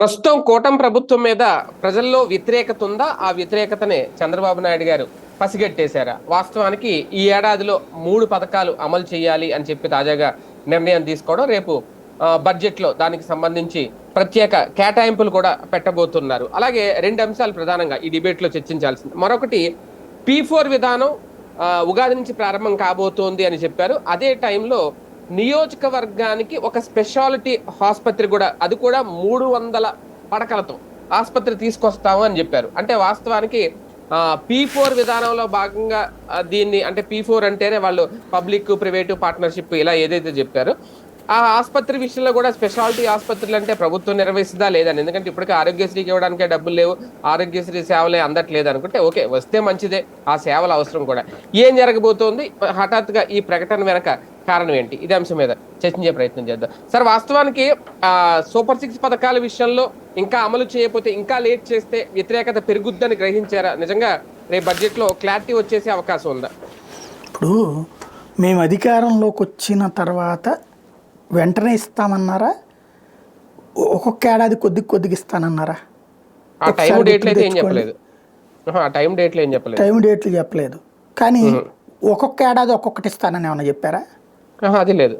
ప్రస్తుతం కూటం ప్రభుత్వం మీద ప్రజల్లో వ్యతిరేకత ఉందా? ఆ వ్యతిరేకతనే చంద్రబాబు నాయుడు గారు పసిగట్టేశారా? వాస్తవానికి ఈ ఏడాదిలో మూడు పథకాలు అమలు చేయాలి అని చెప్పి తాజాగా నిర్ణయం తీసుకోవడం రేపు బడ్జెట్లో దానికి సంబంధించి ప్రత్యేక కేటాయింపులు కూడా పెట్టబోతున్నారు. అలాగే రెండు అంశాలు ప్రధానంగా ఈ డిబేట్లో చర్చించాల్సింది. మరొకటి పీ ఫోర్ విధానం ఉగాది నుంచి ప్రారంభం కాబోతోంది అని చెప్పారు. అదే టైంలో నియోజకవర్గానికి ఒక స్పెషాలిటీ ఆసుపత్రి కూడా అది కూడా మూడు వందల పడకలతో ఆసుపత్రి తీసుకొస్తాము అని చెప్పారు. అంటే వాస్తవానికి పీ ఫోర్ విధానంలో భాగంగా దీన్ని అంటే పీ ఫోర్ అంటేనే వాళ్ళు పబ్లిక్ ప్రైవేటు పార్ట్నర్షిప్ ఇలా ఏదైతే చెప్పారో ఆ ఆసుపత్రి విషయంలో కూడా స్పెషాలిటీ ఆసుపత్రులు అంటే ప్రభుత్వం నిర్వహిస్తుందా లేదని ఎందుకంటే ఇప్పటికే ఆరోగ్యశ్రీకి ఇవ్వడానికే డబ్బులు లేవు ఆరోగ్యశ్రీ సేవలే అందట్లేదు అనుకుంటే ఓకే వస్తే మంచిదే ఆ సేవల అవసరం కూడా. ఏం జరగబోతోంది? హఠాత్తుగా ఈ ప్రకటన వెనక కారణం ఏంటి? ఇదే అంశం మీద చర్చించే ప్రయత్నం చేద్దాం. సార్ వాస్తవానికి సూపర్ సిక్స్ పథకాల విషయంలో ఇంకా అమలు చేయకపోతే ఇంకా లేట్ చేస్తే వ్యతిరేకత పెరుగుద్దని గ్రహించారా? నిజంగా రేపు బడ్జెట్లో క్లారిటీ వచ్చేసే అవకాశం ఉందా? ఇప్పుడు మేము అధికారంలోకి వచ్చిన తర్వాత వెంటనే ఇస్తామన్నారా? ఒక్కొక్క ఏడాది కొద్ది కొద్దిగా ఇస్తానన్నారా? ఆ టైం డేట్లు అయితే ఏం చెప్పలేదు. టైం డేట్లు ఏం చెప్పలేదు? టైం డేట్లు చెప్పలేదు. కానీ ఒక్కొక్క ఏడాది ఒక్కొక్కటి ఇస్తానని ఏమన్నా చెప్పారా? అది లేదు.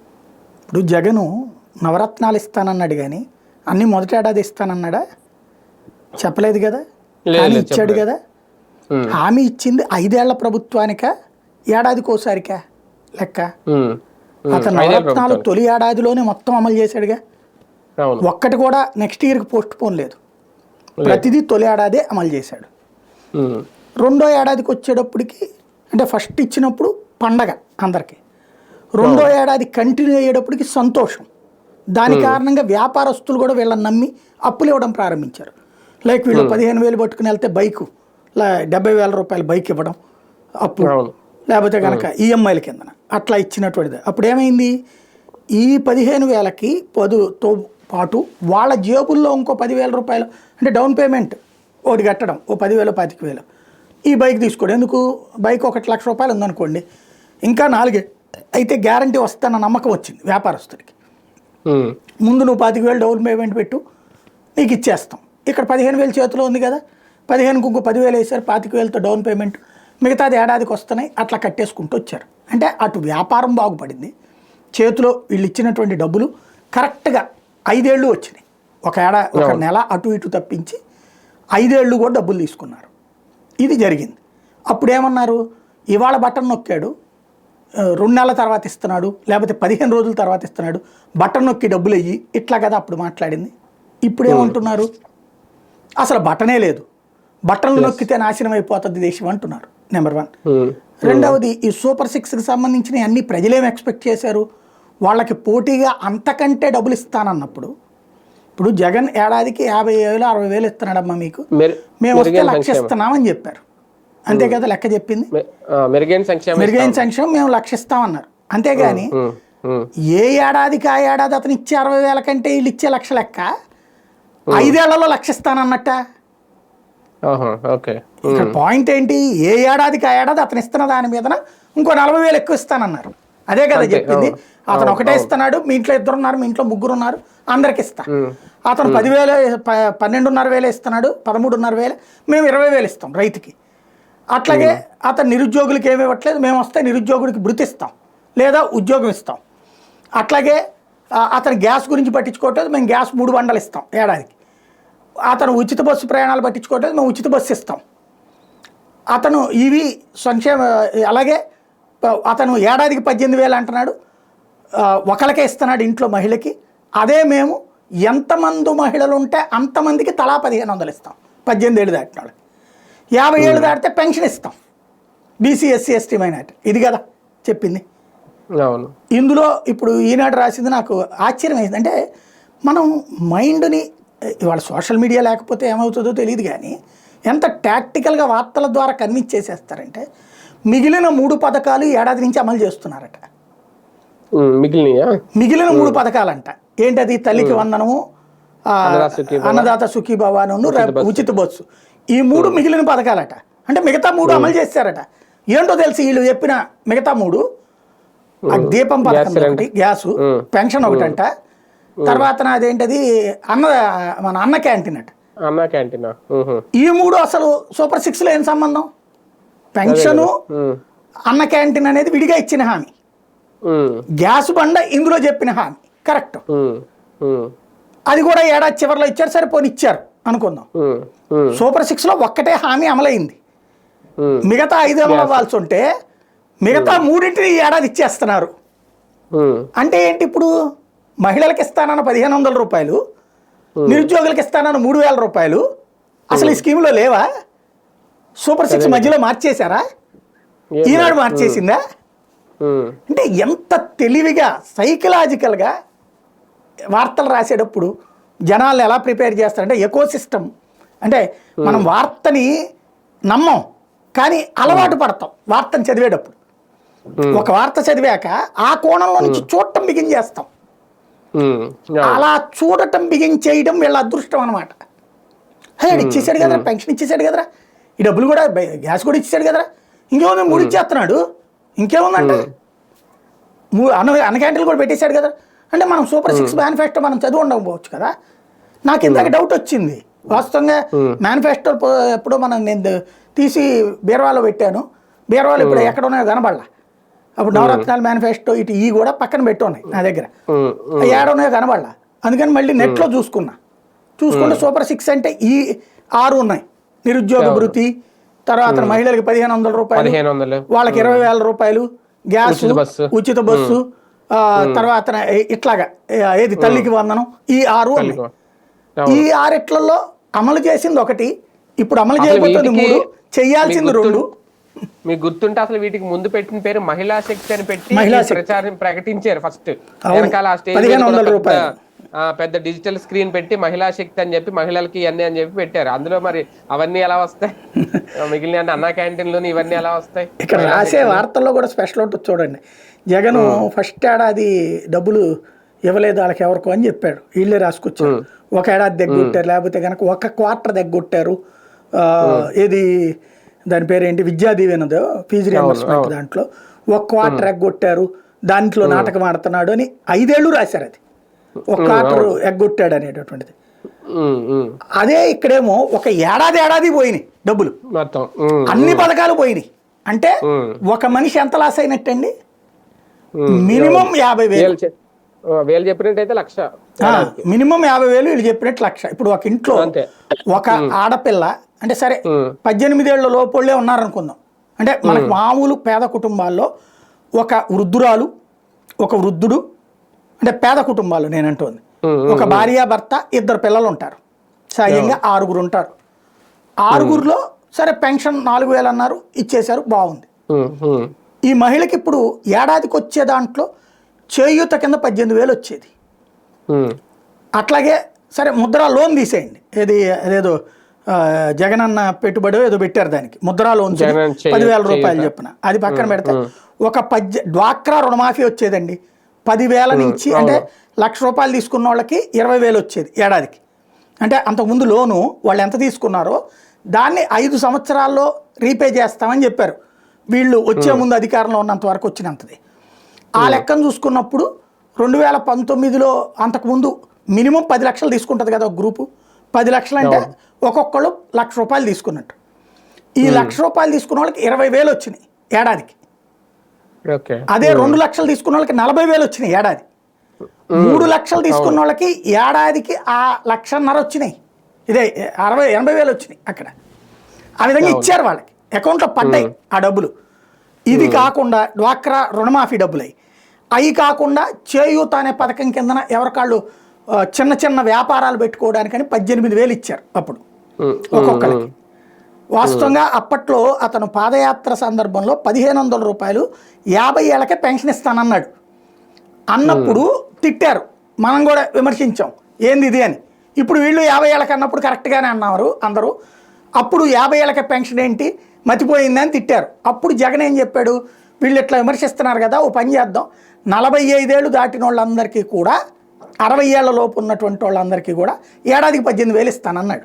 ఇప్పుడు జగను నవరత్నాలు ఇస్తానన్నాడు కానీ అన్ని మొదటి ఏడాది ఇస్తానన్నాడా? చెప్పలేదు కదా? ఇచ్చాడు. కదా? హామీ ఇచ్చింది ఐదేళ్ళ ప్రభుత్వానిక? ఏడాదికి ఓసారికా లెక్క? అతను నవరత్నాలు. తొలి ఏడాదిలోనే మొత్తం అమలు చేశాడుగా? ఒక్కటి కూడా నెక్స్ట్ ఇయర్కి పోస్ట్ పోన్ లేదు. ప్రతిదీ తొలి ఏడాదే అమలు చేశాడు. రెండో ఏడాదికి వచ్చేటప్పటికి అంటే ఫస్ట్ ఇచ్చినప్పుడు పండగ అందరికి. రెండో ఏడాది కంటిన్యూ అయ్యేటప్పటికి సంతోషం. దాని కారణంగా వ్యాపారస్తులు కూడా వీళ్ళని నమ్మి అప్పులు ఇవ్వడం ప్రారంభించారు. లైక్ వీళ్ళు పదిహేను వేలు పట్టుకుని వెళ్తే బైకు డెబ్బై వేల రూపాయల బైక్ ఇవ్వడం అప్పు. లేకపోతే కనుక ఈఎంఐల కిందన అట్లా ఇచ్చినటువంటిది. అప్పుడు ఏమైంది? ఈ పదిహేను వేలకి పదుతో పాటు వాళ్ళ జేబుల్లో ఇంకో పదివేల రూపాయలు అంటే డౌన్ పేమెంట్ ఒకటి కట్టడం ఓ పదివేలు పాతిక వేలు. ఈ బైక్ తీసుకోండి. ఎందుకు? బైక్ ఒకటి లక్ష రూపాయలు ఉందనుకోండి. ఇంకా నాలుగే. అయితే గ్యారంటీ వస్తాన నమ్మకం వచ్చింది వ్యాపారస్తుడికి. ముందు నువ్వు పాతిక వేలు డౌన్ పేమెంట్ పెట్టు నీకు ఇచ్చేస్తాం. ఇక్కడ పదిహేను వేలు చేతిలో ఉంది కదా పదిహేనుకు ఇంకో పదివేలు వేసారు పాతిక వేలతో డౌన్ పేమెంట్ మిగతాది ఏడాదికి వస్తున్నాయి అట్లా కట్టేసుకుంటూ వచ్చారు. అంటే అటు వ్యాపారం బాగుపడింది చేతిలో వీళ్ళు ఇచ్చినటువంటి డబ్బులు కరెక్ట్గా ఐదేళ్ళు వచ్చినాయి. ఒక ఏడా ఒక నెల అటు ఇటు తప్పించి ఐదేళ్ళు కూడా డబ్బులు తీసుకున్నారు. ఇది జరిగింది. అప్పుడు ఏమన్నారు ఇవాళ బటన్ నొక్కాడు రెండు నెలల తర్వాత ఇస్తున్నాడు లేకపోతే పదిహేను రోజుల తర్వాత ఇస్తున్నాడు బటన్ నొక్కి డబ్బులు అయ్యి ఇట్లా కదా అప్పుడు మాట్లాడింది. ఇప్పుడు ఏమంటున్నారు? అసలు బటనే లేదు. బటన్లు నొక్కితే నాశనం అయిపోతుంది దేశం అంటున్నారు నెంబర్ వన్. ఉమ్, రెండవది ఈ సూపర్ సిక్స్కి సంబంధించిన అన్ని ప్రజలేం ఎక్స్పెక్ట్ చేశారు? వాళ్ళకి పోటీగా అంతకంటే డబ్బులు ఇస్తానన్నప్పుడు ఇప్పుడు జగన్ ఏడాదికి యాభై వేలు అరవై వేలు ఇస్తున్నాడమ్మా మీకు. మేము వస్తే లక్ష ఇస్తున్నామని చెప్పారు. అంతే కదా లెక్క చెప్పింది. మెరుగైన సంక్షేమం మెరుగైన సంక్షేమం మేము లక్షిస్తామన్నారు. అంతేగాని ఏ ఏడాదికి ఆ ఏడాది అతను ఇచ్చే అరవై వేల కంటే వీళ్ళు ఇచ్చే లక్ష లెక్క? ఐదేళ్ళలో లక్షిస్తానన్నట్ట? ఇక్కడ పాయింట్ ఏంటి? ఏ ఏడాదికి ఆ ఏడాది అతను ఇస్తున్న దాని మీద ఇంకో నలభై వేలు ఎక్కువ ఇస్తానన్నారు. అదే కదా చెప్పింది. అతను ఒకటే ఇస్తున్నాడు మీ ఇంట్లో ఇద్దరు ఉన్నారు మీ ఇంట్లో ముగ్గురు ఉన్నారు అందరికి ఇస్తా. అతను పదివేలు ప- పన్నెండున్నర వేలు ఇస్తున్నాడు పదమూడున్నర వేలు మేము ఇరవై వేలు ఇస్తాం రైతుకి. అట్లాగే అతను నిరుద్యోగులకి ఏమి ఇవ్వట్లేదు మేము వస్తే నిరుద్యోగుడికి భృతి ఇస్తాం లేదా ఉద్యోగం ఇస్తాం. అట్లాగే అతను గ్యాస్ గురించి పట్టించుకోవట్లేదు మేము గ్యాస్ మూడు బండలు ఇస్తాం ఏడాదికి. అతను ఉచిత బస్సు ప్రయాణాలు పట్టించుకోవట్లేదు మేము ఉచిత బస్సు ఇస్తాం. అతను ఇవి సంక్షేమ అలాగే అతను ఏడాదికి పద్దెనిమిది వేలు అంటున్నాడు ఒకరికే ఇస్తున్నాడు ఇంట్లో మహిళకి. అదే మేము ఎంతమంది మహిళలు ఉంటే అంతమందికి తలా పదిహేను వందలు ఇస్తాం. పద్దెనిమిది ఏళ్ళు దాటిన వాళ్ళకి యాభై ఏళ్ళు దాటితే పెన్షన్ ఇస్తాం. BC SC ST minority. ఇది కదా చెప్పింది. ఇందులో ఇప్పుడు ఈనాడు రాసింది నాకు ఆశ్చర్యం అంటే మనం మైండ్ని ఇవాళ సోషల్ మీడియా లేకపోతే ఏమవుతుందో తెలియదు కానీ ఎంత టాక్టికల్గా వార్తల ద్వారా కన్విన్స్ చేసేస్తారంటే మిగిలిన మూడు పథకాలు ఏడాది నుంచి అమలు చేస్తున్నారట. ఉమ్, మిగిలినయా? మిగిలిన మూడు పథకాలంట. ఏంటది? తల్లికి వందనము. అన్నదాత సుఖీభవాను ఉచిత బస్సు. ఈ మూడు మిగిలిన పథకాలట. అంటే మిగతా మూడు అమలు చేశారట. ఏంటో తెలిసి వీళ్ళు చెప్పిన మిగతా మూడు. ఆ దీపం పథకం. ఒకటి గ్యాసు. పెన్షన్ ఒకటంట. తర్వాత అదేంటది అన్న మన అన్న క్యాంటీన్ అట. అన్నా క్యాంటీనా. ఈ మూడు అసలు సూపర్ సిక్స్లో ఏం సంబంధం? పెన్షను. అన్న క్యాంటీన్ అనేది విడిగా ఇచ్చిన హామీ. గ్యాస్ బండ ఇందులో చెప్పిన హామీ. కరెక్ట్. అది కూడా ఏడాది చివరిలో ఇచ్చారు సరే పోనీ ఇచ్చారు. అనుకుందాం. సూపర్ సిక్స్లో ఒక్కటే హామీ అమలైంది. మిగతా ఐదు అమలు అవ్వాల్సి ఉంటే మిగతా మూడింటిని ఏడాది ఇచ్చేస్తున్నారు. అంటే ఏంటి ఇప్పుడు మహిళలకు ఇస్తానన్న పదిహేను వందల రూపాయలు నిరుద్యోగులకు ఇస్తానన్న మూడు వేల రూపాయలు అసలు ఈ స్కీమ్లో లేవా? సూపర్ సిక్స్ మధ్యలో మార్చేశారా? ఈనాడు మార్చేసిందా. అంటే ఎంత తెలివిగా సైకలాజికల్గా వార్తలు రాసేటప్పుడు జనాలు ఎలా ప్రిపేర్ చేస్తారంటే ఎకో సిస్టమ్ అంటే మనం వార్తని నమ్మం కానీ అలవాటు పడతాం వార్తను చదివేటప్పుడు. Hmm. ఒక వార్త చదివాక ఆ కోణంలో నుంచి చూడటం బిగిన్ చేస్తాం. అలా చూడటం బిగిన్ చేయడం వీళ్ళ అదృష్టం అనమాట హే ఇచ్చేసాడు కదరా పెన్షన్ ఇచ్చేసాడు కదరా ఈ డబ్బులు కూడా గ్యాస్ కూడా ఇచ్చేసాడు కదరా ఇంకేముంది మూడు ఇచ్చేస్తున్నాడు ఇంకేముందంటే? అన్న అన్న క్యాంటీన్లు కూడా పెట్టేశాడు కదా అంటే మనం సూపర్ సిక్స్ మేనిఫెస్టో మనం చదివి ఉండకపోవచ్చు కదా. నాకు ఇందాక డౌట్ వచ్చింది. వాస్తవంగా మేనిఫెస్టో ఎప్పుడో మనం నేను తీసి బీరవాలో పెట్టాను. బీరవాలో ఇప్పుడు ఎక్కడ ఉన్నాయో కనబడలా. అప్పుడు నవరత్నాలు మేనిఫెస్టో ఇటు ఈ కూడా పక్కన పెట్టి ఉన్నాయి నా దగ్గర. ఉమ్. ఉమ్. అవి ఏడ ఉన్నాయో కనబడలా. అందుకని మళ్ళీ నెట్లో చూసుకున్నా. చూసుకుంటే సూపర్ సిక్స్ అంటే ఈ ఆరు ఉన్నాయి. నిరుద్యోగ భృతి తర్వాత మహిళలకు పదిహేను వందల రూపాయలు వాళ్ళకి ఇరవై వేల రూపాయలు గ్యాస్ ఉచిత బస్సు. తర్వాత ఇట్లాగా ఏది తల్లికి వందనం? ఈ ఆరు. ఈ ఆరిట్లలో అమలు చేసింది ఒకటి ఇప్పుడు అమలు చేయబోతుంది మూడు గుర్తు- రెండు. మీకు గుర్తుంటే అసలు వీటికి ముందు పెట్టిన పేరు మహిళా శక్తి అని పెట్టి ప్రచారం ప్రకటించారు ఫస్ట్. వెనకాల స్టేజ్ పెద్ద డిజిటల్ స్క్రీన్ పెట్టి మహిళా శక్తి అని చెప్పి మహిళలకి ఇవన్నీ అని చెప్పి పెట్టారు. అందులో మరి అవన్నీ ఎలా వస్తాయి? మిగిలిన అన్న క్యాంటీన్లోని ఇవన్నీ ఎలా వస్తాయి? ఇక్కడ రాసే వార్తల్లో కూడా స్పెషల్ ఉంటుంది చూడండి. జగన్ ఫస్ట్ ఏడాది డబ్బులు ఇవ్వలేదు వాళ్ళకి ఎవరికో అని చెప్పాడు. వీళ్ళే రాసుకొచ్చారు. ఒక ఏడాది దగ్గొట్టారు లేకపోతే కనుక ఒక క్వార్టర్ దగ్గొట్టారు. ఏది దాని పేరు ఏంటి విద్యా దీవెనదో ఫీజు రియంబర్స్మెంట్ దాంట్లో ఒక క్వార్టర్ ఎగ్గొట్టారు. దాంట్లో నాటకం ఆడుతున్నాడు అని ఐదేళ్ళు రాశారు అది. ఒక క్వార్టర్ ఎగ్గొట్టాడు అనేటటువంటిది. అదే ఇక్కడేమో ఒక ఏడాది ఏడాది పోయినాయి డబ్బులు. అన్ని పథకాలు పోయినాయి. అంటే. ఒక మనిషి ఎంత లాస్ అయినట్టండి? మినిమం యాభై వేలు. వేలు చెప్పినట్టయితే లక్ష. మినిమం యాభై వేలు వీళ్ళు చెప్పినట్టు లక్ష. ఇప్పుడు ఒక ఇంట్లో. ఒక ఆడపిల్ల అంటే సరే. పద్దెనిమిదేళ్ళ లోపలే ఉన్నారనుకుందాం. అంటే మనకు మామూలు పేద కుటుంబాల్లో ఒక వృద్ధురాలు ఒక వృద్ధుడు అంటే పేద కుటుంబాలు నేను అంటుంది ఉమ్, ఒక భార్య భర్త ఇద్దరు పిల్లలు ఉంటారు సహజంగా ఆరుగురు ఉంటారు. ఆరుగురిలో సరే పెన్షన్ నాలుగు వేలు అన్నారు ఇచ్చేశారు బాగుంది. ఈ మహిళకి ఇప్పుడు ఏడాదికి వచ్చే దాంట్లో చేయూత కింద పద్దెనిమిది వేలు వచ్చేది. అట్లాగే సరే ముద్రా లోన్ తీసేయండి. ఏది అదేదో ఆ, జగనన్న పెట్టుబడి ఏదో పెట్టారు దానికి. ముద్రా లోన్ పదివేల రూపాయలు చెప్పిన. అది పక్కన పెడితే ఒక పద్దె డ్వాక్రా రుణమాఫీ వచ్చేదండి. పదివేల నుంచి అంటే లక్ష రూపాయలు తీసుకున్న వాళ్ళకి ఇరవై వేలు వచ్చేది ఏడాదికి. అంటే అంతకుముందు లోను వాళ్ళు ఎంత తీసుకున్నారో దాన్ని ఐదు సంవత్సరాల్లో రీపే చేస్తామని చెప్పారు. వీళ్ళు వచ్చే ముందు అధికారంలో ఉన్నంత వరకు వచ్చినంతది. ఆ లెక్కను చూసుకున్నప్పుడు రెండు వేల పంతొమ్మిదిలో అంతకుముందు మినిమం పది లక్షలు తీసుకుంటుంది కదా ఒక గ్రూపు. పది లక్షలు అంటే ఒక్కొక్కళ్ళు లక్ష రూపాయలు తీసుకున్నట్టు. ఈ లక్ష రూపాయలు తీసుకున్న వాళ్ళకి ఇరవై వేలు వచ్చినాయి ఏడాదికి. ఓకే. అదే రెండు లక్షలు తీసుకున్న వాళ్ళకి నలభై వేలు వచ్చినాయి ఏడాది. మూడు లక్షలు తీసుకున్న వాళ్ళకి ఏడాదికి ఆ లక్షన్నర వచ్చినాయి. ఇదే అరవై ఎనభై వేలు వచ్చినాయి అక్కడ. ఆ విధంగా ఇచ్చారు వాళ్ళకి. అకౌంట్లో పడ్డాయి ఆ డబ్బులు. ఇది కాకుండా డ్వాక్రా రుణమాఫీ డబ్బులై. అవి కాకుండా చేయూత అనే పథకం కిందన ఎవరికాళ్ళు చిన్న చిన్న వ్యాపారాలు పెట్టుకోవడానికని పద్దెనిమిది వేలు ఇచ్చారు అప్పుడు ఒక్కొక్కరికి. వాస్తవంగా అప్పట్లో అతను పాదయాత్ర సందర్భంలో పదిహేను వందల రూపాయలు యాభై ఏళ్ళకే పెన్షన్ ఇస్తానన్నాడు. అన్నప్పుడు తిట్టారు. మనం కూడా విమర్శించాం. ఏంది ఇది అని. ఇప్పుడు వీళ్ళు యాభై ఏళ్ళకి అన్నప్పుడు కరెక్ట్గానే అన్నారు అందరూ. అప్పుడు యాభై ఏళ్ళకి పెన్షన్ ఏంటి? మతిపోయింది అని తిట్టారు. అప్పుడు జగన్ ఏం చెప్పాడు? వీళ్ళు ఇట్లా విమర్శిస్తున్నారు కదా ఓ పని చేద్దాం. నలభై ఐదేళ్ళు దాటిన వాళ్ళందరికీ కూడా అరవై ఏళ్ళ లోపు ఉన్నటువంటి వాళ్ళందరికీ కూడా ఏడాదికి పద్దెనిమిది వేలు ఇస్తానన్నాడు.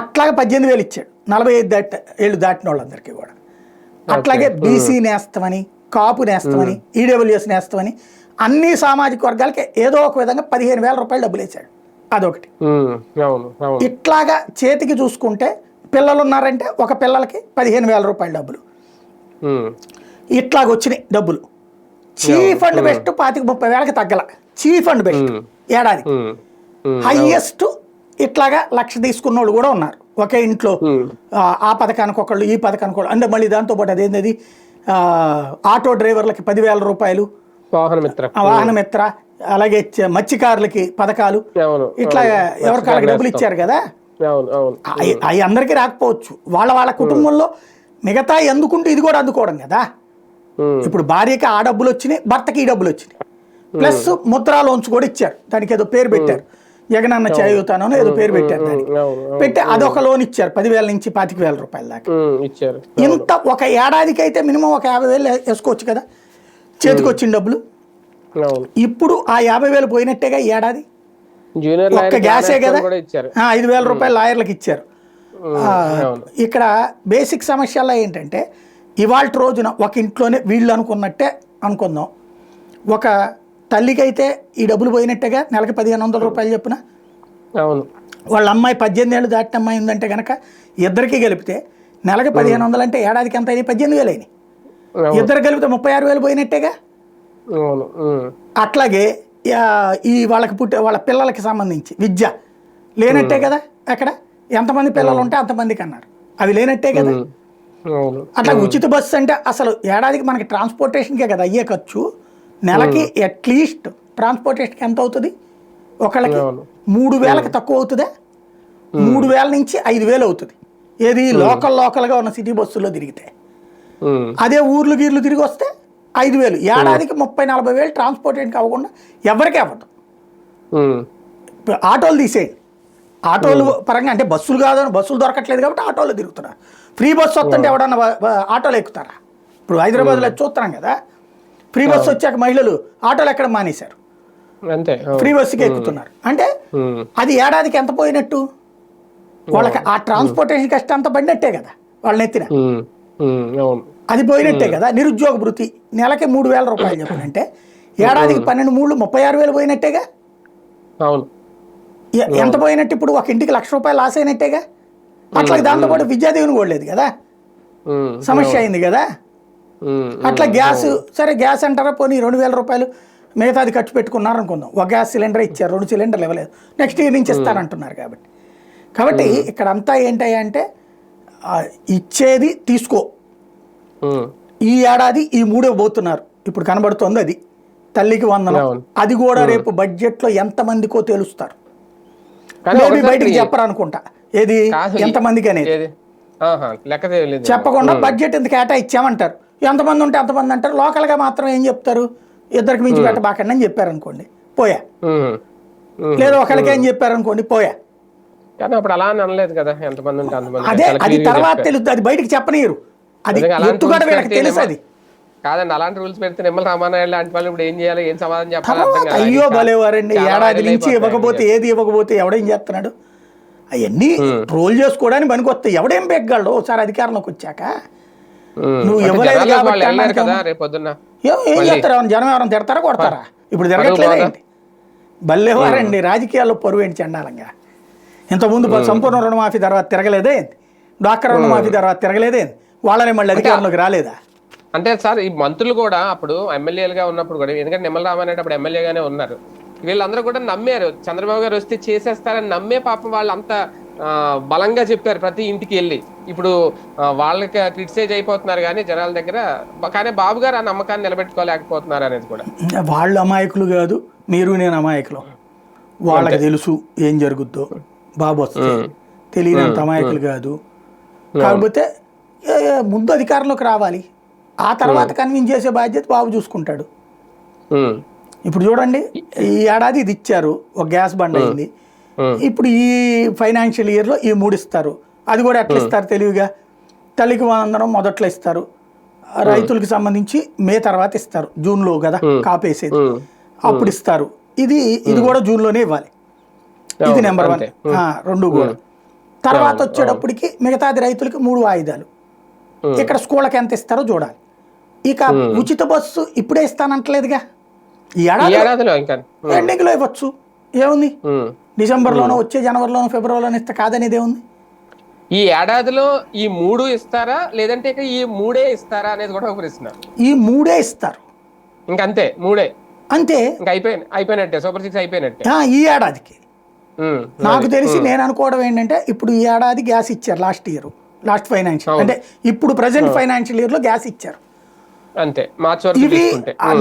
అట్లాగే పద్దెనిమిది వేలు ఇచ్చాడు. నలభై ఐదు దాట ఏళ్ళు దాటిన వాళ్ళందరికీ కూడా అట్లాగే బీసీ నేస్తమని కాపు నేస్తమని ఈడబ్ల్యూఎస్ నేస్తమని అన్ని సామాజిక వర్గాలకి ఏదో ఒక విధంగా పదిహేను వేల రూపాయలు డబ్బులు వేసాడు అదొకటి. ఇట్లాగా చేతికి చూసుకుంటే పిల్లలు ఉన్నారంటే ఒక పిల్లలకి పదిహేను వేల రూపాయల డబ్బులు. ఉమ్, ఇట్లాగ వచ్చినాయి డబ్బులు చీఫ్ అండ్ బెస్ట్ పాతిక ముప్పై వేలకి తగ్గల. Chief and best um, highest ఇట్లాగా లక్ష తీసుకున్న వాళ్ళు కూడా ఉన్నారు. ఒకే ఇంట్లో ఆ, పథకానికి ఒకళ్ళు ఈ పథకానికి ఒకళ్ళు. అంటే మళ్ళీ దాంతోపాటు అదేంటది ఆ, ఆటో డ్రైవర్లకి పదివేల రూపాయలు. వాహన మిత్ర ఆ వాహన మిత్ర అలాగే మత్స్యకారులకి పథకాలు. ఇట్లా ఎవరికి డబ్బులు ఇచ్చారు కదా? అవి అందరికీ రాకపోవచ్చు. వాళ్ళ వాళ్ళ కుటుంబంలో మిగతా ఎందుకుంటే ఇది కూడా అందుకోవడం కదా? ఇప్పుడు భార్యకి ఆ డబ్బులు వచ్చినాయి భర్తకి ఈ డబ్బులు వచ్చినాయి. ప్లస్ ముద్రా లోన్స్ కూడా ఇచ్చారు. దానికి ఏదో పేరు పెట్టారు. జగనన్న చేయూతానో ఏదో పేరు పెట్టారు దానికి. పెట్టి అదొక లోన్ ఇచ్చారు పదివేల నుంచి పాతిక వేల రూపాయల దాకా. ఇచ్చారు. ఇంత ఒక ఏడాదికి అయితే మినిమం ఒక యాభై వేలు వేసుకోవచ్చు కదా? చేతికి వచ్చిన డబ్బులు. ఇప్పుడు ఆ యాభై వేలు పోయినట్టేగా ఈ ఏడాది? ఒక్క గ్యాసే కదా? ఐదు వేల రూపాయలు లాయర్లకు ఇచ్చారు. ఇక్కడ బేసిక్ సమస్యల్లో ఏంటంటే ఇవాళ రోజున ఒక ఇంట్లోనే వీళ్ళు అనుకున్నట్టే అనుకుందాం. ఒక తల్లికైతే ఈ డబ్బులు పోయినట్టేగా నెలకి పదిహేను వందల రూపాయలు చెప్పున? అవును. వాళ్ళ అమ్మాయి పద్దెనిమిది ఏళ్ళు దాటిన అమ్మాయి ఉందంటే కనుక ఇద్దరికి కలిపితే నెలకి పదిహేను వందలు అంటే ఏడాదికి ఎంత అయినాయి? పద్దెనిమిది వేలు అయినాయి. ఇద్దరు కలిపితే ముప్పై ఆరు వేలు పోయినట్టేగా? అట్లాగే ఈ వాళ్ళకి పుట్టే వాళ్ళ పిల్లలకి సంబంధించి విద్య. లేనట్టే కదా అక్కడ? ఎంతమంది పిల్లలు ఉంటే అంతమందికి అన్నారు. అవి లేనట్టే కదా? అట్లా ఉచిత బస్సు అంటే అసలు ఏడాదికి మనకి ట్రాన్స్పోర్టేషన్కే కదా అయ్యే ఖర్చు. నెలకి అట్లీస్ట్ ట్రాన్స్పోర్టేషన్కి ఎంత అవుతుంది? ఒకళ్ళకి. మూడు వేలకి తక్కువ అవుతుందా? మూడు వేల నుంచి ఐదు వేలు అవుతుంది. ఏది లోకల్ లోకల్గా ఉన్న సిటీ బస్సుల్లో తిరిగితే. అదే ఊర్లు గీర్లు తిరిగి వస్తే ఐదు వేలు. ఏడాదికి ముప్పై నలభై వేలు ట్రాన్స్పోర్టేషన్కి అవ్వకుండా ఎవరికీ అవ్వదు. ఆటోలు తీసేయండి ఆటోలు పరంగా అంటే బస్సులు కాదు బస్సులు దొరకట్లేదు కాబట్టి ఆటోలు తిరుగుతున్నారు. ఫ్రీ బస్సు వస్తుంటే ఎవడన్నా ఆటోలు ఎక్కుతారా? ఇప్పుడు హైదరాబాద్లో చూస్తున్నాం కదా ఫ్రీ బస్సు వచ్చాక మహిళలు ఆటోలు ఎక్కడ మానేశారు. ఫ్రీ బస్సుకి ఎక్కుతున్నారు. అంటే అది ఏడాదికి ఎంత పోయినట్టు? వాళ్ళకి ఆ ట్రాన్స్పోర్టేషన్ కష్టం అంత పడినట్టే కదా వాళ్ళని ఎత్తిన. అది పోయినట్టే కదా నిరుద్యోగ భృతి నెలకి మూడు వేల రూపాయలు చెప్పినంటే ఏడాదికి పన్నెండు మూడు ముప్పై ఆరు వేలు పోయినట్టేగా? అవును. ఎంత పోయినట్టు ఇప్పుడు ఒక ఇంటికి లక్ష రూపాయలు లాస్ అయినట్టేగా? అట్లా దాంతోపాటు విద్యాదేవిని కూడా లేదు కదా? సమస్య అయింది కదా? అట్లా గ్యాస్ సరే గ్యాస్ అంటారా? పోనీ రెండు వేల రూపాయలు మిగతాది ఖర్చు పెట్టుకున్నారు అనుకుందాం. ఒక గ్యాస్ సిలిండర్ ఇచ్చారు రెండు సిలిండర్లు ఇవ్వలేదు. నెక్స్ట్ ఇయర్ నుంచి ఇస్తానంటున్నారు కాబట్టి. కాబట్టి ఇక్కడ అంతా ఆ, ఇచ్చేది తీసుకో. ఈ ఏడాది ఈ మూడే పోతున్నారు. ఇప్పుడు కనబడుతోంది అది. తల్లికి వందనం. అది కూడా రేపు బడ్జెట్లో ఎంతమందికో తెలుస్తారు. మేబీ బయటికి చెప్పరు అనుకుంటా ఏది ఎంతమందికి అనేది. చెప్పకుండా బడ్జెట్ ఇంత కేటాయిచ్చామంటారు? ఎంతమంది ఉంటే అంతమంది అంటారు. లోకల్గా మాత్రం ఏం చెప్తారు? ఇద్దరికి మించి పెట్టబాకండి అని చెప్పారు అనుకోండి పోయా. లేదా ఒకరికి ఏం చెప్పారు అనుకోండి పోయా. కానీ అప్పుడు అలా అని అనలేదు కదా ఎంతమంది ఉంటే అంతమంది. అదే అది గా తర్వాత. తెలుస్తుంది అది బయటికి చెప్పనీయరు. అది ఎత్తుగడ వీళ్ళకి తెలుసు అది కాదండి అలాంటి రూల్స్ పెడితే నిమ్మల రామానాయుడు లాంటి వాళ్ళు ఇప్పుడు ఏం చేయాలి ఏం సమాధానం చెప్పాలి. అయ్యో భలేవారండి ఏడాది నుంచి ఇవ్వకపోతే ఏది ఇవ్వకపోతే ఎవడేం చేస్తున్నాడు? అవన్నీ ట్రోల్ చేసుకోవడానికి పనికొస్తాయి. ఎవడేం పెగ్గలడు ఒకసారి అధికారంలోకి వచ్చాక. నువ్వు ఇవ్వలేదు కాబట్టి కదా? రేపు పొద్దున్న. ఏం చేస్తారు? జనం ఎవరైనా తిడతారా కొడతారా? ఇప్పుడు పరువు జరగట్లేదా పోదా? ఏంటి? భలేవారండి రాజకీయాల్లో పరువు ఏంటి చండాలంగా? ఇంతకుముందు సంపూర్ణ రుణమాఫీ తర్వాత తిరగలేదే? డాక్టర్ రుణమాఫీ తర్వాత తిరగలేదే? వాళ్ళని మళ్ళీ అధికారంలోకి రాలేదా? అంటే సార్ ఈ మంత్రులు కూడా అప్పుడు ఎమ్మెల్యేలుగా ఉన్నప్పుడు కూడా ఎందుకంటే నిమ్మల రామానాయుడు అప్పుడు ఎమ్మెల్యేగానే ఉన్నారు. వీళ్ళందరూ కూడా నమ్మారు. చంద్రబాబు గారు వస్తే చేసేస్తారని నమ్మే పాపం వాళ్ళు అంత బలంగా చెప్పారు ప్రతి ఇంటికి వెళ్ళి. ఇప్పుడు వాళ్ళకి క్రిటిసైజ్ అయిపోతున్నారు కానీ జనాల దగ్గర కానీ బాబు గారు ఆ నమ్మకాన్ని నిలబెట్టుకోలేకపోతున్నారు అనేది కూడా. వాళ్ళు అమాయకులు కాదు మీరు నేను అమాయకులు. వాళ్ళకి తెలుసు ఏం జరుగుద్దో. బాబు వస్తే తెలియనంత అమాయకులు కాదు. కాకపోతే ముందు అధికారంలోకి రావాలి. ఆ తర్వాత కన్విన్స్ చేసే బాధ్యత బాబు చూసుకుంటాడు. ఇప్పుడు చూడండి ఈ ఏడాది ఇది ఇచ్చారు ఒక గ్యాస్ బండ్ అయింది. ఇప్పుడు ఈ ఫైనాన్షియల్ ఇయర్లో ఈ మూడు ఇస్తారు. అది కూడా ఎట్లా ఇస్తారు తెలివిగా? తల్లికి వందనం మొదట్లో ఇస్తారు. రైతులకు సంబంధించి మే తర్వాత ఇస్తారు. జూన్లో కదా కాపేసేది. అప్పుడు ఇస్తారు. ఇది ఇది కూడా జూన్లోనే ఇవ్వాలి. ఇది నెంబర్ వన్. రెండు కూడా. తర్వాత వచ్చేటప్పటికి మిగతాది రైతులకి మూడు వాయిదాలు. ఇక్కడ స్కూళ్ళకి ఎంత ఇస్తారో చూడాలి. ఇక ఉచిత బస్సు ఇప్పుడే ఇస్తానంటలేదుగా. ఏడాదిలో ఎండింగ్లో ఇవ్వచ్చు. ఏముంది? ఉమ్. డిసెంబర్లోనో వచ్చే జనవరిలోనో ఫిబ్రవరిలోనో ఇస్తే కాదనేది ఏముంది? ఈ ఏడాదిలో ఈ మూడు ఇస్తారా? లేదంటే ఇక ఈ మూడే ఇస్తారా అనేది కూడా ఒక ప్రశ్న. ఈ మూడే ఇస్తారు. ఇంకంతే మూడే. అంతే. ఇంకా అయిపోయి అయిపోయినట్టే సూపర్ సిక్స్ అయిపోయినట్టే. ఈ ఏడాదికి. నాకు తెలిసి నేను అనుకోవడం ఏంటంటే ఇప్పుడు ఈ ఏడాది గ్యాస్ ఇచ్చారు లాస్ట్ ఇయర్. Last financial. అంటే ఇప్పుడు ప్రజెంట్ ఫైనాన్షియల్ ఇయర్లో గ్యాస్ ఇచ్చారు. అంతే మార్చి వరకు ఇవి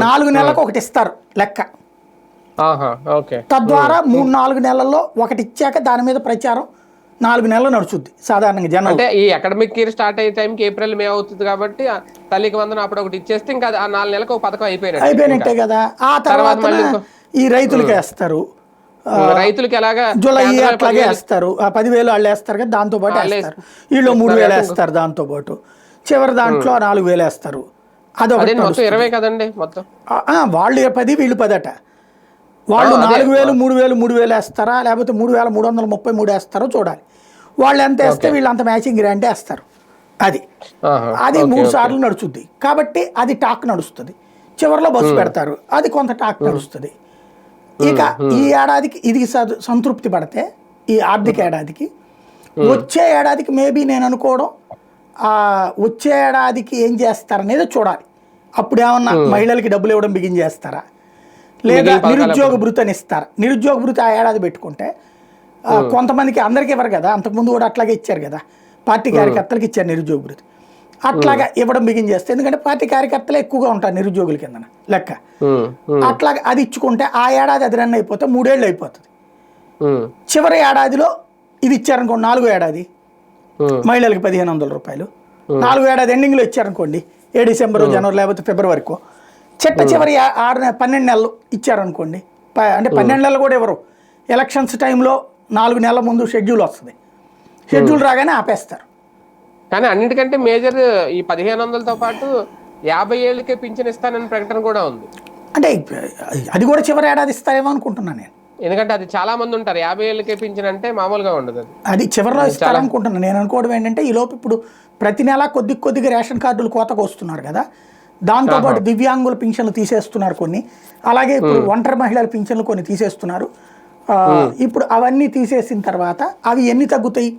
నాలుగు నెలలకు ఒకటి ఇస్తారు లెక్క. తద్వారా మూడు నాలుగు నెలల్లో ఒకటి ఇచ్చాక దాని మీద ప్రచారం నాలుగు నెలలు నడుచుద్ది సాధారణంగా జనం అంటే ఈ అకాడమిక్ ఇయర్ స్టార్ట్ అయ్యే టైంకి ఏప్రిల్ మే అవుతుంది కాబట్టి తల్లికి వందన అప్పుడు ఒకటి ఇచ్చేస్తే ఇంకా ఆ నాలుగు నెలలకు ఒక పథకం అయిపోయినట్టు అయిపోయినట్టే కదా. ఆ తర్వాత ఈ రైతులకి వేస్తారు. రైతులకి ఎలాగా జూలై అట్లాగే వేస్తారు. ఆ పదివేలు వాళ్ళు వేస్తారు కదా దాంతో పాటు వేస్తారు. వీళ్ళు మూడు వేలు వేస్తారు దాంతో పాటు. చివరి దాంట్లో నాలుగు వేలు వేస్తారు. అదొకటి. ఇరవై కదండి మొత్తం? వాళ్ళు పది వీళ్ళు పదట. వాళ్ళు. నాలుగు వేలు మూడు వేలు మూడు వేలు వేస్తారా? లేకపోతే మూడు వేల మూడు వందల ముప్పై మూడు వేస్తారో చూడాలి. వాళ్ళు ఎంత వేస్తే వీళ్ళు అంత మ్యాచింగ్ గ్రాంటే వేస్తారు. అది. అది మూడు సార్లు నడుచుద్ది. కాబట్టి అది టాక్ నడుస్తుంది. చివరిలో బస్సు పెడతారు. అది కొంత టాక్ నడుస్తుంది. ఇక ఈ ఏడాదికి ఇది సంతృప్తి పడితే ఈ ఆర్థిక ఏడాదికి వచ్చే ఏడాదికి మేబీ నేను అనుకోవడం ఆ వచ్చే ఏడాదికి ఏం చేస్తారనేది చూడాలి. అప్పుడు ఏమన్నా మహిళలకి డబ్బులు ఇవ్వడం బిగిన్ చేస్తారా? లేదా నిరుద్యోగ భృతిని ఇస్తారా? నిరుద్యోగ భృతి ఆ ఏడాది పెట్టుకుంటే కొంతమందికి అందరికి ఇవ్వరు కదా అంతకుముందు కూడా అట్లాగే ఇచ్చారు కదా పార్టీ కార్యకర్తలకు ఇచ్చారు నిరుద్యోగ భృతి అట్లాగా ఇవ్వడం బిగిన్ చేస్తే ఎందుకంటే పార్టీ కార్యకర్తలే ఎక్కువగా ఉంటారు నిరుద్యోగుల కింద లెక్క. అట్లాగా అది ఇచ్చుకుంటే ఆ ఏడాది అది రన్ అయిపోతే మూడేళ్ళు అయిపోతుంది. చివరి ఏడాదిలో ఇది ఇచ్చారనుకోండి నాలుగో ఏడాది. మహిళలకు పదిహేను వందల రూపాయలు. నాలుగో ఏడాది ఎండింగ్లో ఇచ్చారనుకోండి ఏ డిసెంబర్ జనవరి లేకపోతే ఫిబ్రవరికో. చిట్ట చివరి ఆరు పన్నెండు నెలలు ఇచ్చారనుకోండి అంటే పన్నెండు నెలలు కూడా ఇవ్వరు. ఎలక్షన్స్ టైంలో నాలుగు నెలల ముందు షెడ్యూల్ వస్తుంది. షెడ్యూల్ రాగానే ఆపేస్తారు. కానీ అన్నిటికంటే మేజర్ ఈ పదిహేను వందలతో పాటు యాభై ఏళ్ళకే పింఛన్ ఇస్తానని ప్రకటన కూడా ఉంది. అంటే అది కూడా చివరి ఏడాది ఇస్తారేమో అనుకుంటున్నాను నేను. ఎందుకంటే అది చాలా మంది ఉంటారు. యాభై ఏళ్ళకే పింఛన్ అంటే మామూలుగా ఉండదు అది. అది చివరిలో ఇస్తారనుకుంటున్నాను నేను అనుకోవడం ఏంటంటే ఈ లోపు ఇప్పుడు ప్రతి నెల కొద్ది కొద్దిగా రేషన్ కార్డులు కోతకు వస్తున్నారు కదా. దాంతోపాటు దివ్యాంగుల పింఛన్లు తీసేస్తున్నారు కొన్ని. అలాగే ఇప్పుడు ఒంటరి మహిళల పింఛన్లు కొన్ని తీసేస్తున్నారు. ఇప్పుడు అవన్నీ తీసేసిన తర్వాత అవి ఎన్ని తగ్గుతాయి?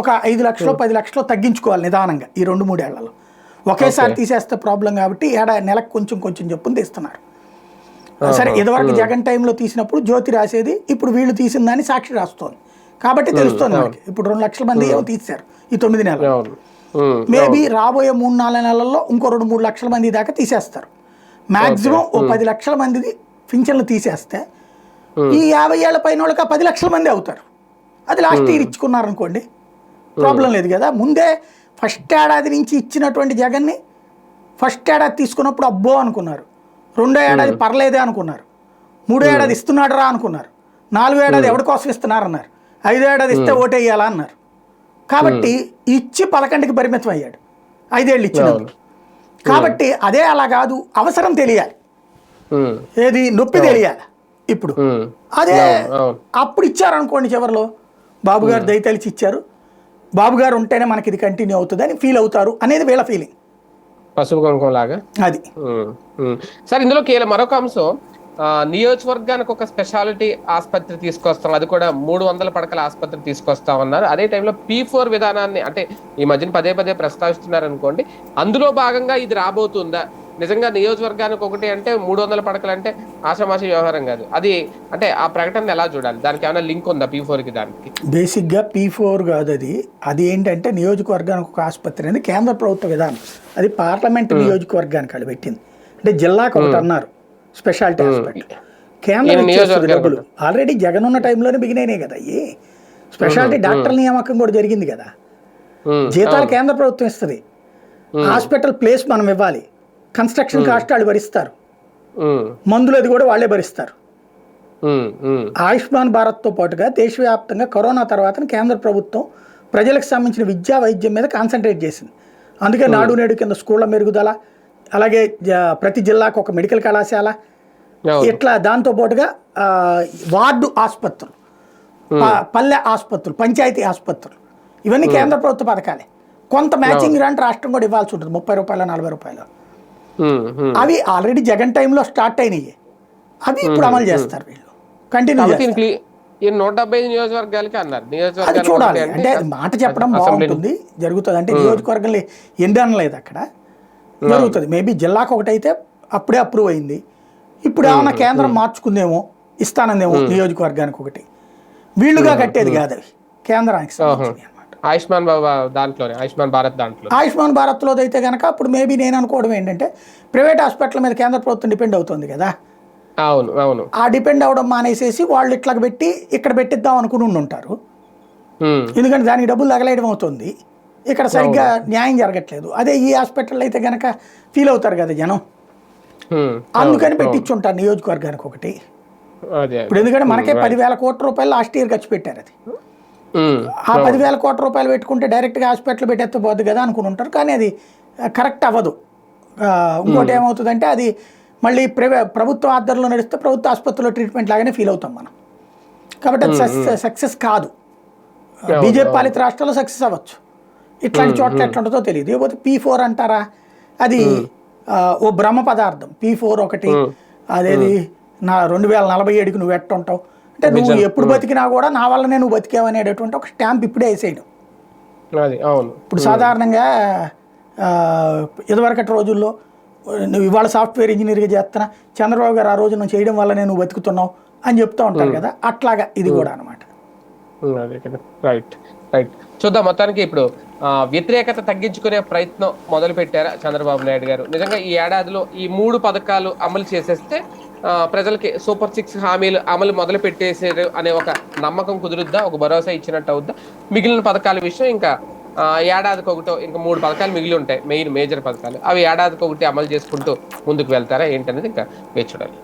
ఒక ఐదు లక్షలు పది లక్షలు తగ్గించుకోవాలి నిదానంగా ఈ రెండు మూడేళ్ళలో. ఒకేసారి తీసేస్తే ప్రాబ్లం కాబట్టి ఏడా నెలకు కొంచెం కొంచెం చెప్పుని తీస్తున్నారు. సరే ఇదివరకు జగన్ టైంలో తీసినప్పుడు జ్యోతి రాసేది ఇప్పుడు వీళ్ళు తీసిన దాన్ని సాక్షి రాస్తోంది. కాబట్టి తెలుస్తోంది మనకి ఇప్పుడు రెండు లక్షల మంది ఏమో తీశారు ఈ తొమ్మిది నెలలు. మేబీ రాబోయే మూడు నాలుగు నెలల్లో ఇంకో రెండు మూడు లక్షల మంది దాకా తీసేస్తారు. మాక్సిమం ఓ పది లక్షల మందిది పింఛన్లు తీసేస్తే ఈ యాభై ఏళ్ళ పైన వాళ్ళకి ఆ పది లక్షల మంది అవుతారు. అది లాస్ట్ ఇయర్ ఇచ్చుకున్నారు అనుకోండి ప్రాబ్లం లేదు కదా. ముందే ఫస్ట్ ఏడాది నుంచి ఇచ్చినటువంటి జగన్ని ఫస్ట్ ఏడాది తీసుకున్నప్పుడు అబ్బో అనుకున్నారు. రెండో ఏడాది పర్లేదే అనుకున్నారు. మూడో ఏడాది ఇస్తున్నాడు రా అనుకున్నారు. నాలుగో ఏడాది ఎవరి కోసం ఇస్తున్నారు అన్నారు ఐదో ఏడాది ఇస్తే ఓటేయాలా అన్నారు. కాబట్టి ఇచ్చి పలకంటికి పరిమితం అయ్యాడు. ఐదేళ్ళు ఇచ్చినప్పుడు కాబట్టి అదే అలా కాదు అవసరం తెలియాలి. ఏది? నొప్పి తెలియాలి. ఇప్పుడు. అదే అప్పుడు ఇచ్చారనుకోండి చివరిలో. బాబు గారు దయతలిచి ఇచ్చారు. బాబు గారు ఉంటేనే మనకి ఇది కంటిన్యూ అవుతుంది అని ఫీల్ అవుతారు అనేది వీళ్ళ ఫీలింగ్ పసుపు కుంకుమ లాగా? అది. సార్ ఇందులో కీలక మరొక అంశం నియోజకవర్గానికి ఒక స్పెషాలిటీ ఆసుపత్రి తీసుకొస్తాం. అది కూడా మూడు వందల పడకల ఆసుపత్రి తీసుకొస్తామన్నారు అదే టైంలో పీ ఫోర్ విధానాన్ని అంటే ఈ మధ్యన పదే పదే ప్రస్తావిస్తున్నారు అనుకోండి అందులో భాగంగా ఇది రాబోతుందా? నిజంగా నియోజకవర్గానికి ఒకటి అంటే మూడు వందల పడకలు అంటే ఆషామాషి వ్యవహారం కాదు. అది అంటే ఆ ప్రకటన ఎలా చూడాలి? దానికి ఏమైనా లింక్ ఉందా పీ ఫోర్కి దానికి? బేసిక్గా పీ ఫోర్ కాదు అది. అది ఏంటంటే నియోజకవర్గానికి ఒక ఆసుపత్రి అనేది కేంద్ర ప్రభుత్వ విధానం. అది పార్లమెంట్ నియోజకవర్గానికి వాళ్ళు పెట్టింది. అంటే జిల్లాకు ఒకటి అన్నారు. Speciality hospital. కేంద్రం డబ్బులు ఆల్రెడీ జగన్ ఉన్న టైంలోనే బిగినైనాయి కదా ఏ స్పెషాలిటీ డాక్టర్ నియామకం కూడా జరిగింది కదా. జీతాలు కేంద్ర ప్రభుత్వం ఇస్తుంది. హాస్పిటల్ ప్లేస్ మనం ఇవ్వాలి. కన్స్ట్రక్షన్ కాస్ట్ వాళ్ళు భరిస్తారు. మందులు అది కూడా వాళ్ళే భరిస్తారు. ఆయుష్మాన్ భారత్తో పాటుగా దేశవ్యాప్తంగా కరోనా తర్వాత కేంద్ర ప్రభుత్వం ప్రజలకు సంబంధించిన విద్యా వైద్యం మీద కాన్సన్ట్రేట్ చేసింది. అందుకే నాడు నేడు కింద స్కూళ్ళ మెరుగుదల అలాగే ప్రతి జిల్లాకు ఒక మెడికల్ కళాశాల ఇట్లా దాంతో పాటుగా వార్డు ఆసుపత్రులు పల్లె ఆసుపత్రులు పంచాయతీ ఆసుపత్రులు ఇవన్నీ కేంద్ర ప్రభుత్వ పథకాలే. కొంత మ్యాచింగ్ గ్రాంట్ రాష్ట్రం కూడా ఇవ్వాల్సి ఉంటుంది ముప్పై రూపాయలు నలభై రూపాయలు. అవి ఆల్రెడీ జగన్ టైంలో స్టార్ట్ అయినాయి. అవి ఇప్పుడు అమలు చేస్తారు వీళ్ళు. కంటిన్యూ నూట డెబ్బై నియోజకవర్గాలకి అన్నారు. అది నియోజకవర్గాలు చూడాలి అంటే మాట చెప్పడం బాగుంటుంది. జరుగుతుంది అంటే నియోజకవర్గంలో ఎన్ని అనలేదు అక్కడ. జరుగుతుంది. మేబీ జిల్లాకు ఒకటి అయితే అప్పుడే అప్రూవ్ అయింది. ఇప్పుడు ఏమన్నా కేంద్రం మార్చుకుందేమో ఇస్తానందేమో నియోజకవర్గానికి ఒకటి. వీళ్ళుగా కట్టేది కాదు అవి. కేంద్రానికి సంబంధించినవి. ఆయుష్మాన్ బాబా దాంట్లోనే ఆయుష్మాన్ భారత్ దాంట్లో. ఆయుష్మాన్ భారత్లో అయితే కనుక అప్పుడు మేబీ నేను అనుకోవడం ఏంటంటే ప్రైవేట్ హాస్పిటల్ మీద కేంద్ర ప్రభుత్వం డిపెండ్ అవుతుంది కదా. అవును అవును. ఆ డిపెండ్ అవ్వడం మానేసేసి వాళ్ళు ఇట్లా పెట్టి ఇక్కడ పెట్టిద్దాం అనుకుని ఉండి ఉంటారు. ఎందుకంటే దానికి డబ్బులు తగలేయడం అవుతుంది. ఇక్కడ సరిగ్గా న్యాయం జరగట్లేదు. అదే ఈ హాస్పిటల్ అయితే కనుక ఫీల్ అవుతారు కదా జనం. అందుకని పెట్టించుంటారు నియోజకవర్గానికి ఒకటి. ఇప్పుడు ఎందుకంటే మనకే పదివేల కోట్ల రూపాయలు లాస్ట్ ఇయర్ ఖర్చు పెట్టారు అది. ఆ పదివేల కోట్ల రూపాయలు పెట్టుకుంటే డైరెక్ట్గా హాస్పిటల్ పెట్టేత్తపోద్ది కదా అనుకుని ఉంటారు. కానీ అది కరెక్ట్ అవ్వదు. ఇంకోటి ఏమవుతుందంటే అది మళ్ళీ ప్రైవే ప్రభుత్వ ఆధ్వర్యంలో నడిస్తే ప్రభుత్వ ఆసుపత్రిలో ట్రీట్మెంట్ లాగానే ఫీల్ అవుతాం మనం. కాబట్టి అది సక్సెస్ కాదు. బీజేపీ పాలిత రాష్ట్రాల్లో సక్సెస్ అవ్వచ్చు. ఇట్లాంటి చోట్ల ఎట్లా ఉంటుందో తెలియదు. ఇకపోతే పీ ఫోర్ అంటారా? అది ఓ బ్రహ్మ పదార్థం. పీ ఫోర్ ఒకటి. అదేది? నా రెండు వేల నలభై ఏడుకి నువ్వు ఎట్టుంటావు? అంటే నువ్వు ఎప్పుడు బతికినా కూడా నా వల్లనే నువ్వు బతికావనేటటువంటి ఒక స్టాంప్ ఇప్పుడే వేసేయడం. అవును. ఇప్పుడు సాధారణంగా ఇదివరకటి రోజుల్లో నువ్వు ఇవాళ సాఫ్ట్వేర్ ఇంజనీర్గా చేస్తున్నా చంద్రబాబు గారు ఆ రోజు నువ్వు చేయడం వల్ల నువ్వు బతుకుతున్నావు అని చెప్తూ ఉంటారు కదా అట్లాగా ఇది కూడా అనమాట ఉమ్, అదే కదా. రైట్ రైట్ చూద్దాం మొత్తానికి ఇప్పుడు వ్యతిరేకత తగ్గించుకునే ప్రయత్నం మొదలు పెట్టారా చంద్రబాబు నాయుడు గారు? నిజంగా ఈ ఏడాదిలో ఈ మూడు పథకాలు అమలు చేసేస్తే ప్రజలకి సూపర్ సిక్స్ హామీలు అమలు మొదలు పెట్టేసారు అనే ఒక నమ్మకం కుదురుద్దా? ఒక భరోసా ఇచ్చినట్టు అవుద్దా? మిగిలిన పథకాల విషయం ఇంకా ఏడాదికి ఒకటో ఇంకా మూడు పథకాలు మిగిలి ఉంటాయి. మెయిన్ మేజర్ పథకాలు. అవి ఏడాదికి ఒకటి అమలు చేసుకుంటూ ముందుకు వెళ్తారా ఏంటనేది ఇంకా వేచి చూడాలి.